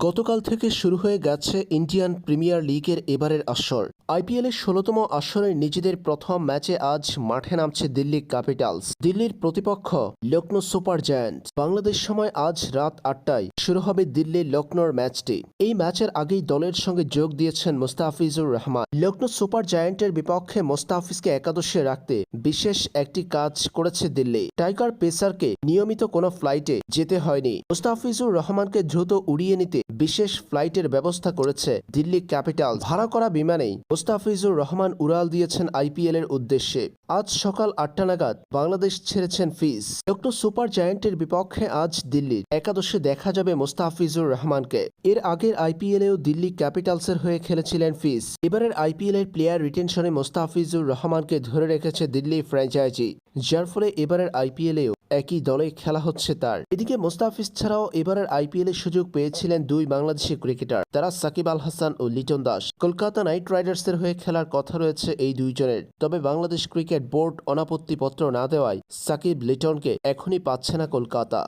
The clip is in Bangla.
গতকাল থেকে শুরু হয়ে গেছে ইন্ডিয়ান প্রিমিয়ার লিগের এবারের আসর। আইপিএলের ষোলতম আসরে নিজেদের প্রথম ম্যাচে আজ মাঠে নামছে দিল্লি ক্যাপিটালস। দিল্লির প্রতিপক্ষ লক্ষ্ণৌ সুপার জায়ান্ট বাংলাদেশ সময় আজ রাত আটটায় শুরু হবে দিল্লি লক্ষ্ণৌর ম্যাচটি। এই ম্যাচের আগেই দলের সঙ্গে যোগ দিয়েছেন মোস্তাফিজুর রহমান। লক্ষ্ণৌ সুপার জায়ান্টের বিপক্ষে মোস্তাফিজকে একাদশে রাখতে বিশেষ একটি কাজ করেছে দিল্লি। টাইগার পেসারকে নিয়মিত কোনো ফ্লাইটে যেতে হয়নি। মোস্তাফিজুর রহমানকে দ্রুত উড়িয়ে নিতে বিশেষ ফ্লাইটের ব্যবস্থা করেছে দিল্লি ক্যাপিটাল ভাড়া করা বিমানেই মোস্তাফিজুর রহমান উড়াল দিয়েছেন আইপিএল এর উদ্দেশ্যে। আজ সকাল আটটা নাগাদ বাংলাদেশ ছেড়েছেন ফিজ। লক্ষ্ণৌ সুপার জায়ান্টের বিপক্ষে আজ দিল্লির একাদশে দেখা যাবে মোস্তাফিজুর রহমানকে। এর আগের আইপিএলেও দিল্লি ক্যাপিটালসের হয়ে খেলেছিলেন ফিজ এবারের আইপিএল এর প্লেয়ার রিটেনশনে মোস্তাফিজুর রহমানকে ধরে রেখেছে দিল্লি ফ্র্যাঞ্চাইজি, যার ফলে এবারের আইপিএলেও একই দলে খেলা হচ্ছে তার। এদিকে মোস্তাফিজ ছাড়াও এবারের আইপিএল এর সুযোগ পেয়েছিলেন দুই বাংলাদেশি ক্রিকেটার, তারা সাকিব আল হাসান ও লিটন দাস। কলকাতা নাইট রাইডার্সের হয়ে খেলার কথা রয়েছে এই দুইজনের। তবে বাংলাদেশ ক্রিকেট বোর্ড অনাপত্তি পত্র না দেওয়ায় সাকিব লিটনকে এখনই পাচ্ছে না কলকাতা।